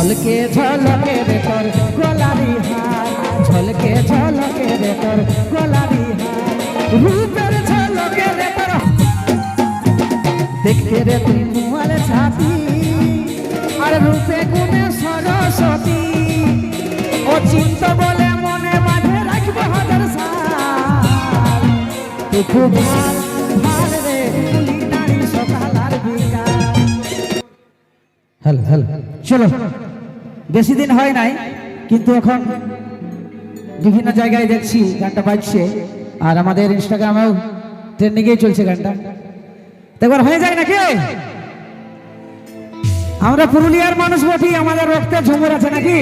ঝলকে ঝলকে রে তোর গোলারি হার ঝলকে ঝলকে রে তোর গোলারি হার। রূপের ঝলকে রে তোর দেখতে রে তুই কুমার ছাতি আর রূপে গুণে সরস্বতী। ও চিন্ত বলে মনে মাঝে রাখব হাজার সাল। তুই খুব হ্যালো হ্যালো। চলো। বেশি দিন হয় নাই, কিন্তু এখন বিভিন্ন জায়গায় দেখছি গানটা বাজছে, আর আমাদের ইনস্টাগ্রামেও ট্রেন্ডিংয়েই চলছে গানটা। একবার হয়ে যায় নাকি? আমরা পুরুলিয়ার মানুষ বটি, আমাদের রক্তে ঝুমুর আছে নাকি?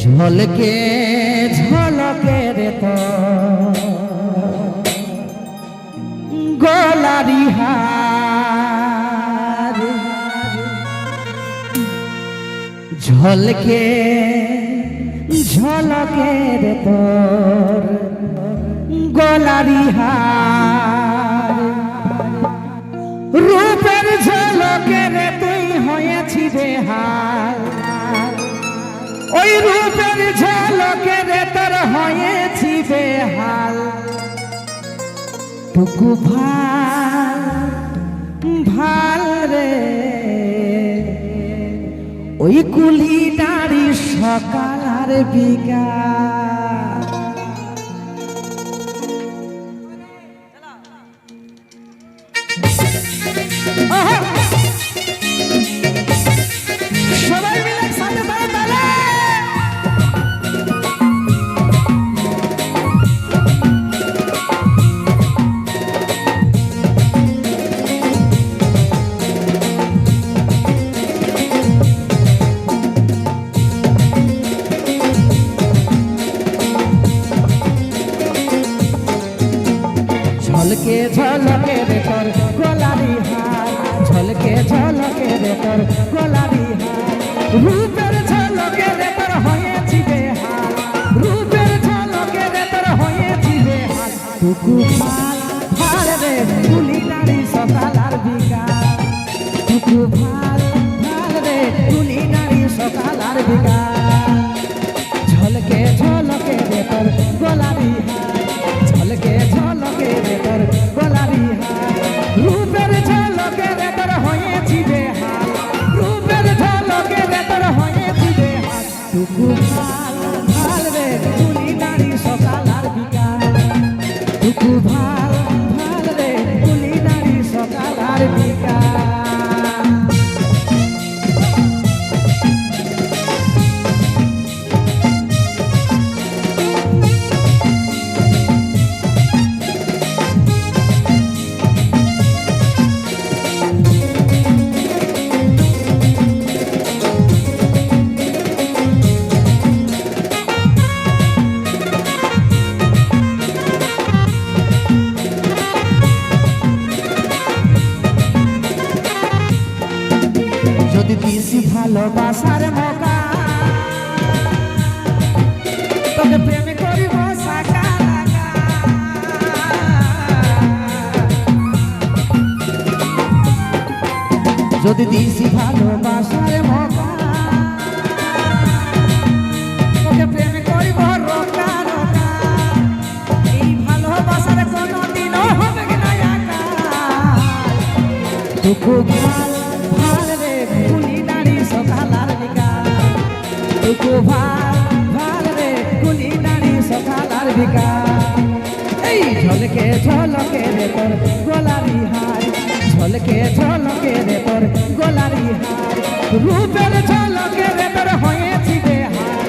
ঝলকে ঝলকে রে তো। গোলারি হার ঝলকে ঝলকে রে তোর গোলারি হার। রূপের ঝলকে রে তুই হয়েছি বেহাল ওই রূপের ঝলকে রে তোর হয়েছি বেহাল টুকু ভালো ভালো রে। ওই কুলি নারী সকাল আর বিকাল। ঝলকে ঝলকে রে তোর গোলারি হার। ঝলকে ঝলকে রে তোর গোলারি হার। রূপের ঝলকে রে তোর হয়েছি বেহাল রূপের ঝলকে রে তোর হয়েছি বেহাল টুকু ভালো ভালো রে, তুলি নারী সকাল আর বিকাল টুকু ভালো ভালো রে, তুলি নারী সকাল আর বিকাল আর বিকাল দিছি ভালোবাসার মকা। তোকে প্রেম করিব। যদি দিছি ভালোবাসার মকা, তোকে প্রেম করিব রকা। রকা ভালো টুকু ভালো ভালো রে, কুলি নারী সকালার বিকাল এই ঝলকে ঝলকে রে তোর গোলারি হার, ঝলকে ঝলকে রে তোর গোলারি হার। রূপের ঝলকে রে তোর হয়েছি বেহাল,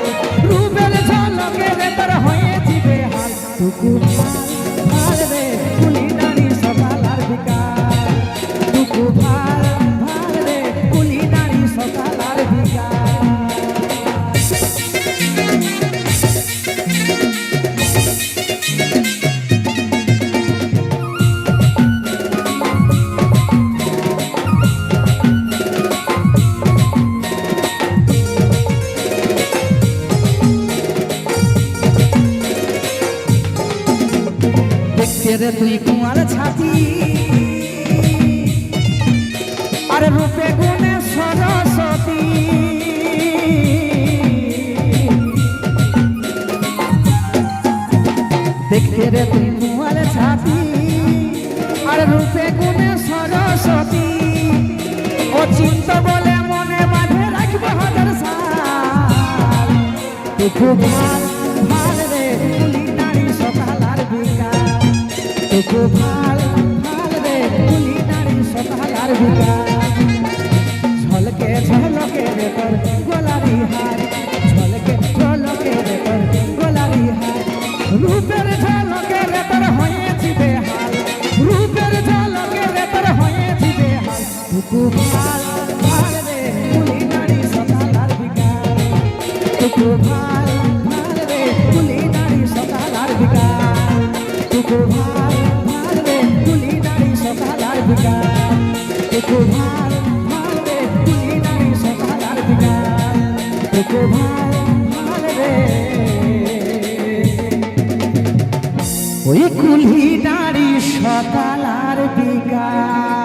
রূপের ঝলকে রে তোর হয়েছি বেহাল। টুকু রে তুই কুমার ছাতি। আর রূপে গুণে সরস্বতী। দেখতে রে তুই কুমার ছাতি। আর রূপে গুণে সরস্বতী। ও চিন্ত বলে মনে বাঁধে রাখবে হাজার সাল। তুই খুব তুই খুব ভালো ভালো রে কুলি নারী সকাল আর বিকাল। ঝলকে ঝলকে রে তোর গোলারি হার। ঝলকে ঝলকে রে তোর গোলারি হার। রূপের ঝলকে রে তোর হয়েছি বেহাল। রূপের ঝলকে রে তোর হয়েছি বেহাল। টুকু ভালো ভালো রে কুলি নারী সকাল আর বিকাল। টুকু ভালো ভালো ওই কুলি নারী সকাল আর বিকাল।